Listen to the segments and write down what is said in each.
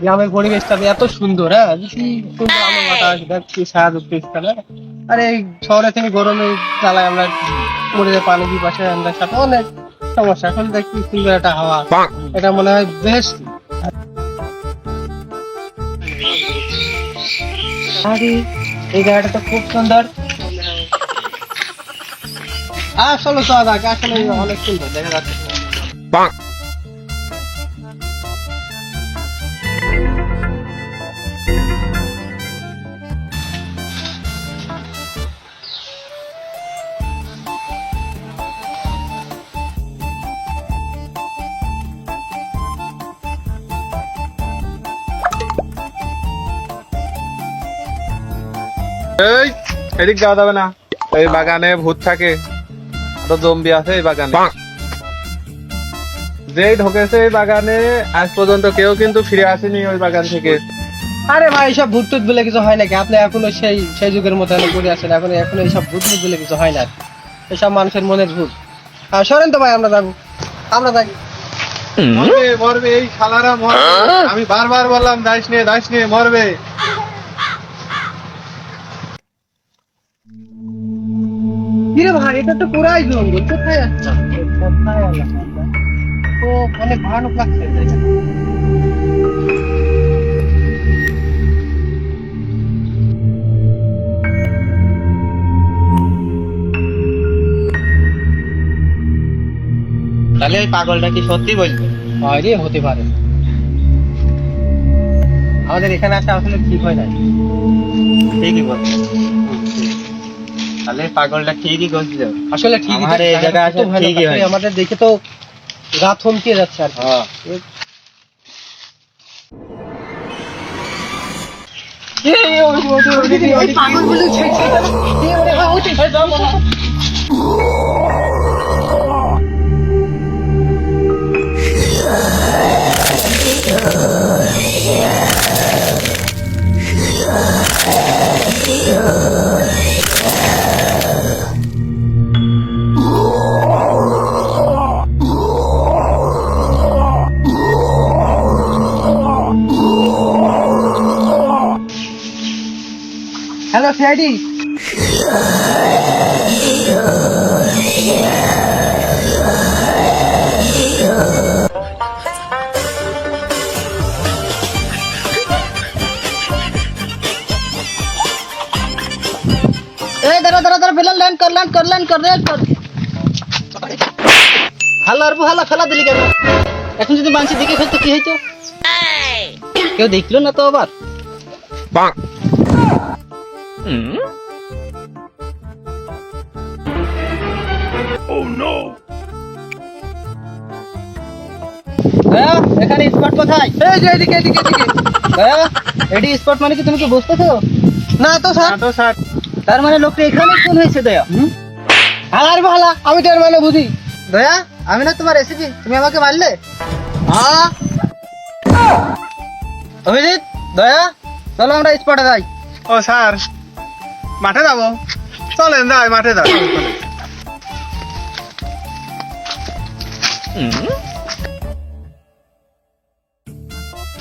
গ্রামের পরিবেশটা এত সুন্দর হ্যাঁ? দেখছি পেয়েছিলাম আর এই শহরে থেকে গরমে জ্বালায় আমরা মরে যায় পানি পাশে আমরা সাথে অনেক সমস্যা। এখন দেখছি সুন্দর একটা হাওয়া। এটা মনে হয় বেশ আরে, এই জায়গাটা তো খুব সুন্দর। আসলে তো আসলে অনেক সুন্দর, দেখা যাচ্ছে। এই এদিক যাওয়া যাবে না। এই বাগানে ভূত থাকে। আরও জম্বি আছে এই বাগানে। যেই ঢোকেছে এই বাগানে আজ পর্যন্ত কেউ কিন্তু ফিরে আসেনি ওই বাগান থেকে। আরে ভাই এইসব ভূত টুত বলে কিছু হয় নাকি? আপনি এখনও সেই সেই যুগের মতো এখনও পড়ে আছেন। এখন এখন এইসব ভূত ভূত বলে কিছু হয় না। এসব মানুষের মনের ভূত। আর সরেন তো ভাই আমরা যাব। আমরা যাই। মরবে মরবে এই শালারা মরবে। আমি বারবার বললাম দাইস নিয়ে দাইস নিয়ে মরবে। কিরে ভাই এটা তো পুরাই জঙ্গল কোথায় যাচ্ছ? কোথায় এলাম তো অনেক ভয়ানক লাগছে। তাহলে ওই পাগলটা কি সত্যি বলবে হয় রে হতে পারে। আমাদের এখানে আসা আসলে ঠিক হয় না। ঠিকই বলছে। তাহলে পাগলটা ঠিকই করছিল আসলে ঠিকই আমার এই জায়গায় আসা ঠিকই হয়। আমাদের দেখে তো গা থমকে যাচ্ছে আর। হ্যাঁ হ্যালো সিআইডি এই দাঁড়া দাঁড়া দাঁড়া বেলাল ল্যান্ড কর ল্যান্ড কর ল্যান্ড কর ল্যান্ড কর। হাল্লা আর হাল্লা ফেলা দিলি কেন? এখন যদি মানুষের দিকে ফেলতো কি হইতো? কেউ দেখল না তো আবার? দয়া, এখানে স্পট কোথায়? এই যে এদিকে এদিকে এডি স্পট মানে কি তুমি কি বুঝতেছো? না তো স্যার। তো স্যার। তার মানে লোকটা এখানেই খুন হয়েছে দয়া আর ভালা আমি তো এর মানে বুঝি। দয়া আমি না তোমার রেসিপি তুমি আমাকে মারলে? হ্যাঁ অভিজিৎ দয়া চলো আমরা স্পটে যাই। ও স্যার। মাঠে যাব। চলেন যাই মাঠে যাই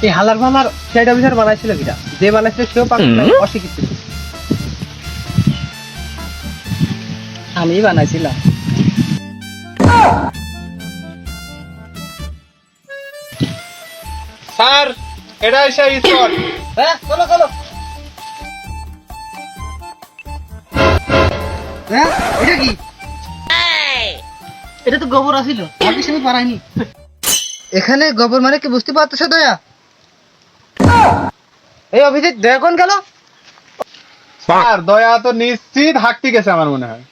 এই হালার ভালার সেটা বিচার বানাইছিল কিটা? যে বানাইছিল সেও নাই, আমি বানাইছিলাম। স্যার এটাই সেই স্পট হ্যাঁ চলো চলো। হ্যাঁ? এটা কি? এটা তো গোবর আসিল আগে সঙ্গে পারাইনি এখানে গোবর মানে কি বুঝতে পারতেছো দয়া? এই অভিজিৎ দয়া কোন গেল? স্যার দয়া তো নিশ্চিত হাঁকতে গেছে আমার মনে হয়।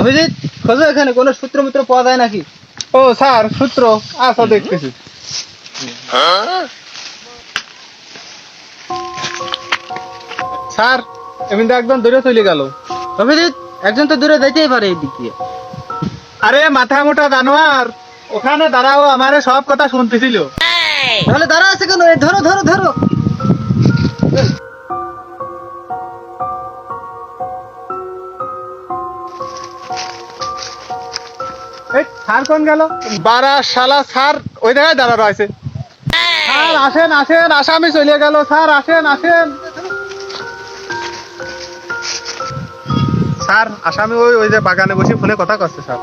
অভিজিৎ খোঁজো এখানে কোনো সূত্র মিত্র পাওয়া যায় নাকি? ও স্যার সূত্র। আচ্ছা দেখতেছি। স্যার এমনি একদম দূরে চলে গেল। অভিজিৎ একজন তো দূরে যাইতেই পারে এই দিক দিয়ে। আরে মাথা মোটা জানোয়ার ওখানে দাঁড়াও আমারে সব কথা শুনতেছিল। তাহলে দাঁড়া আছে কেন? এই ধরো ধরো ধরো। স্যার কোন গেল? বারা শালা স্যার ওই জায়গায় দাঁড়া রয়েছে স্যার আসেন আসেন আসামি চলে গেল। স্যার আসেন আসেন। স্যার আসামি ওই ওই যে বাগানে বসে ফোনে কথা করছে স্যার।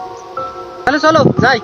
তাহলে চলো যাই।